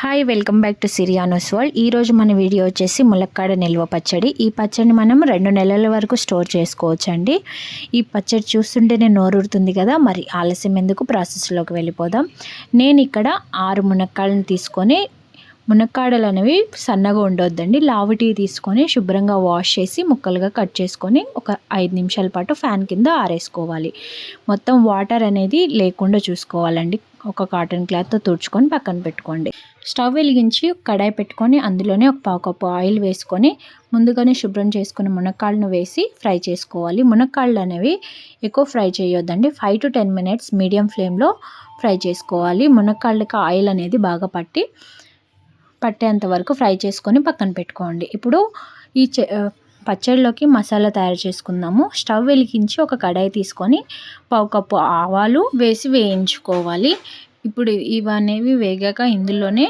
Hi welcome back to సిరియానోస్ world ఈరోజు మన వీడియో వచ్చేసి ములక్కాడ నిల్వ పచ్చడి. ఈ పచ్చడిని మనం రెండు నెలల వరకు స్టోర్ చేసుకోవచ్చండి. ఈ పచ్చడి చూస్తుంటేనే నోరుతుంది కదా మరి ఆలస్యం ఎందుకు? ప్రాసెస్లోకి వెళ్ళిపోదాం. నేను ఇక్కడ ఆరు మునక్కాయలను తీసుకొని మునక్కాడలు అనేవి సన్నగా ఉండొద్దండి. లావుటి తీసుకొని శుభ్రంగా వాష్ చేసి ముక్కలుగా కట్ చేసుకొని ఒక ఐదు నిమిషాల పాటు ఫ్యాన్ కింద ఆరేసుకోవాలి. మొత్తం వాటర్ అనేది లేకుండా చూసుకోవాలండి. ఒక కాటన్ క్లాత్తో తుడుచుకొని పక్కన పెట్టుకోండి. స్టవ్ వెలిగించి కడాయి పెట్టుకొని అందులోనే ఒక పావు కప్పు ఆయిల్ వేసుకొని ముందుగానే శుభ్రం చేసుకున్న మునక్కాళ్ళను వేసి ఫ్రై చేసుకోవాలి. మునక్కాళ్ళు అనేవి ఎక్కువ ఫ్రై చేయొద్దండి. Five to ten minutes medium ఫ్లేమ్లో ఫ్రై చేసుకోవాలి. మునక్కాళ్ళకి ఆయిల్ అనేది బాగా పట్టి పట్టేంత వరకు ఫ్రై చేసుకొని పక్కన పెట్టుకోండి. ఇప్పుడు ఈ పచ్చడిలోకి మసాలా తయారు చేసుకుందాము. స్టవ్ వెలిగించి ఒక కడాయి తీసుకొని పావు కప్పు ఆవాలు వేసి వేయించుకోవాలి. ఇప్పుడు ఇవనేవి వేగాక ఇందులోనే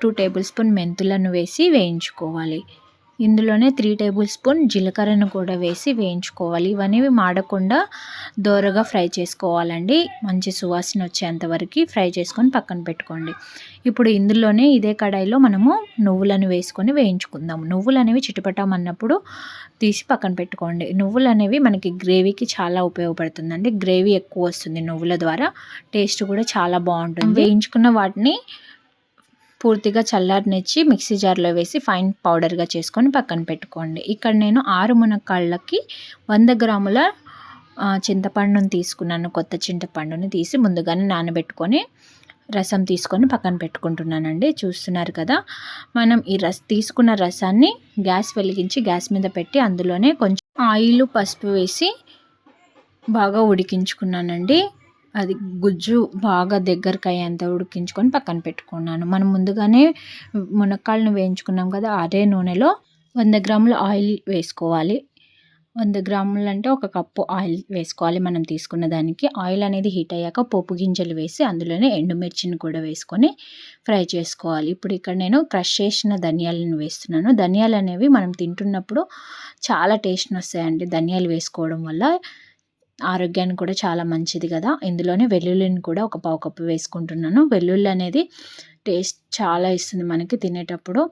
టూ టేబుల్ స్పూన్ మెంతులను వేసి వేయించుకోవాలి. ఇందులోనే త్రీ టేబుల్ స్పూన్ జీలకర్రను కూడా వేసి వేయించుకోవాలి. ఇవన్నీ మాడకుండా దోరగా ఫ్రై చేసుకోవాలండి. మంచి సువాసన వచ్చేంత వరకు ఫ్రై చేసుకొని పక్కన పెట్టుకోండి. ఇప్పుడు ఇందులోనే ఇదే కడాయిలో మనము నువ్వులను వేసుకొని వేయించుకుందాము నువ్వులు అనేవి చిటుపటమన్నప్పుడు తీసి పక్కన పెట్టుకోండి. నువ్వులు అనేవి మనకి గ్రేవీకి చాలా ఉపయోగపడుతుందండి. గ్రేవీ ఎక్కువ వస్తుంది నువ్వుల ద్వారా. టేస్ట్ కూడా చాలా బాగుంటుంది. వేయించుకున్న వాటిని పూర్తిగా చల్లారనిచ్చి మిక్సీ జార్లో వేసి ఫైన్ పౌడర్గా చేసుకొని పక్కన పెట్టుకోండి. ఇక్కడ నేను ఆరు మునక్కాళ్ళకి వంద గ్రాముల చింతపండుని తీసుకున్నాను. కొత్త చింతపండుని తీసి ముందుగానే నానబెట్టుకొని రసం తీసుకొని పక్కన పెట్టుకుంటున్నానండి. చూస్తున్నారు కదా మనం ఈ రస్ తీసుకున్న రసాన్ని గ్యాస్ వెలిగించి గ్యాస్ మీద పెట్టి అందులోనే కొంచెం ఆయిల్ పసుపు వేసి బాగా ఉడికించుకున్నానండి. అది గుజ్జు బాగా దగ్గరికి అయ్యేంత ఉడికించుకొని పక్కన పెట్టుకున్నాను. మనం ముందుగానే మునక్కాళ్ళను వేయించుకున్నాం కదా అదే నూనెలో వంద గ్రాముల ఆయిల్ వేసుకోవాలి. వంద గ్రాములు అంటే ఒక కప్పు ఆయిల్ వేసుకోవాలి మనం తీసుకున్న దానికి. ఆయిల్ అనేది హీట్ అయ్యాక పోపు గింజలు వేసి అందులోనే ఎండుమిర్చిని కూడా వేసుకొని ఫ్రై చేసుకోవాలి. ఇప్పుడు ఇక్కడ నేను క్రష్ చేసిన ధనియాలను వేస్తున్నాను. ధనియాలు అనేవి మనం తింటున్నప్పుడు చాలా టేస్ట్ వస్తాయండి ధనియాలు వేసుకోవడం వల్ల. ఆరోగ్యానికి కూడా చాలా మంచిది కదా. ఇందులోనే వెల్లుల్లిని కూడా ఒక పావు కప్పు వేసుకుంటున్నాను. వెల్లుల్లి అనేది టేస్ట్ చాలా ఇస్తుంది మనకి తినేటప్పుడు.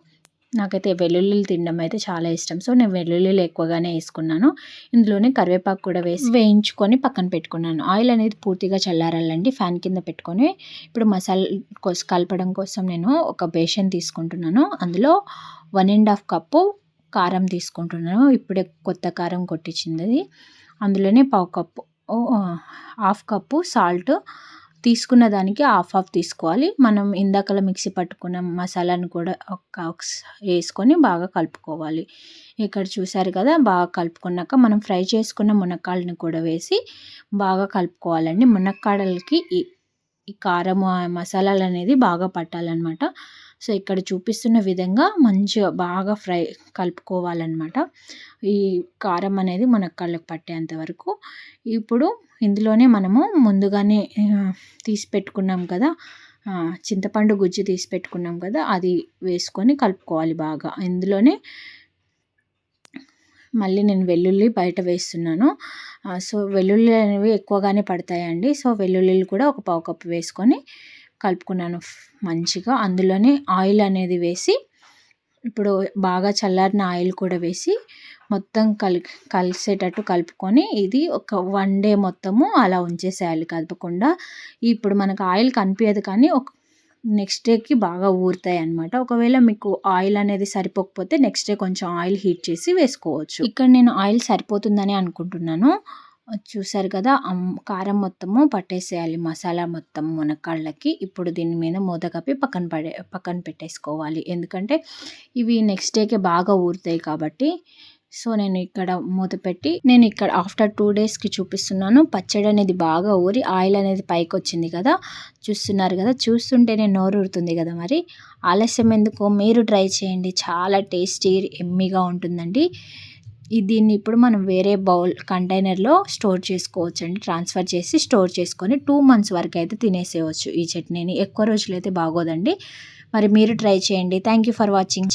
నాకైతే వెల్లుల్లిలు తినడం అయితే చాలా ఇష్టం. సో నేను వెల్లుల్లిలు ఎక్కువగానే వేసుకున్నాను. ఇందులోనే కరివేపాకు కూడా వేసి వేయించుకొని పక్కన పెట్టుకున్నాను. ఆయిల్ అనేది పూర్తిగా చల్లారాలండి. ఫ్యాన్ కింద పెట్టుకొని ఇప్పుడు మసాలా కోసం కలపడం కోసం నేను ఒక బేషన్ తీసుకుంటున్నాను. అందులో వన్ అండ్ హాఫ్ కప్పు కారం తీసుకుంటున్నాను. ఇప్పుడే కొత్త కారం కొట్టించింది అందులోనే పావు కప్పు. హాఫ్ కప్పు సాల్ట్ తీసుకున్న దానికి హాఫ్ హాఫ్ తీసుకోవాలి. మనం ఇందాకలా మిక్సీ పట్టుకున్న మసాలాను కూడా ఒక వేసుకొని బాగా కలుపుకోవాలి. ఇక్కడ చూసారు కదా బాగా కలుపుకున్నాక మనం ఫ్రై చేసుకున్న మునక్కాడలను కూడా వేసి బాగా కలుపుకోవాలండి. మునక్కాడలకి ఈ ఈ కారం మసాలాలు అనేది బాగా పట్టాలన్నమాట. సో ఇక్కడ చూపిస్తున్న విధంగా మంచిగా బాగా ఫ్రై కలుపుకోవాలన్నమాట. ఈ కారం అనేది మన కళ్ళకు పట్టేంత వరకు. ఇప్పుడు ఇందులోనే మనము ముందుగానే తీసి పెట్టుకున్నాం కదా చింతపండు గుజ్జు తీసి పెట్టుకున్నాం కదా అది వేసుకొని కలుపుకోవాలి బాగా. ఇందులోనే మళ్ళీ నేను వెల్లుల్లి బయట వేస్తున్నాను. సో వెల్లుల్లి అనేవి ఎక్కువగానే పడతాయండి. సో వెల్లుల్లిలు కూడా ఒక పావు కప్పు వేసుకొని కలుపుకున్నాను మంచిగా. అందులోనే ఆయిల్ అనేది వేసి ఇప్పుడు బాగా చల్లారిన ఆయిల్ కూడా వేసి మొత్తం కలి కలిసేటట్టు కలుపుకొని ఇది ఒక వన్ డే మొత్తము అలా ఉంచేసేయాలి కలపకుండా ఇప్పుడు మనకు ఆయిల్ కనిపించదు కానీ ఒక నెక్స్ట్ డేకి బాగా ఊరుతాయి అనమాట ఒకవేళ మీకు ఆయిల్ అనేది సరిపోకపోతే నెక్స్ట్ డే కొంచెం ఆయిల్ హీట్ చేసి వేసుకోవచ్చు. ఇక్కడ నేను ఆయిల్ సరిపోతుందని అనుకుంటున్నాను. చూసారు కదా కారం మొత్తము పట్టేసేయాలి మసాలా మొత్తం మునక్కాళ్ళకి ఇప్పుడు దీని మీద మూత కప్పి పక్కన పడే పక్కన పెట్టేసుకోవాలి. ఎందుకంటే ఇవి నెక్స్ట్ డేకే బాగా ఊరుతాయి కాబట్టి. సో నేను ఇక్కడ మూత పెట్టి నేను ఇక్కడ ఆఫ్టర్ టూ డేస్కి చూపిస్తున్నాను. పచ్చడి అనేది బాగా ఊరి ఆయిల్ అనేది పైకి వచ్చింది కదా. చూస్తున్నారు కదా చూస్తుంటేనే నోరు ఊరుతుంది కదా మరి. ఆలస్యం ఎందుకో మీరు ట్రై చేయండి. చాలా టేస్టీ ఎమ్మిగా ఉంటుందండి. దీన్ని ఇప్పుడు మనం వేరే బౌల్ కంటైనర్లో స్టోర్ చేసుకోవచ్చు అండి ట్రాన్స్ఫర్ చేసి స్టోర్ చేసుకొని టూ మంత్స్ వరకు అయితే తినేసేయచ్చు ఈ చట్నీని. ఎక్కువ రోజులు అయితే బాగోదండి. మరి మీరు ట్రై చేయండి. Thank you for watching.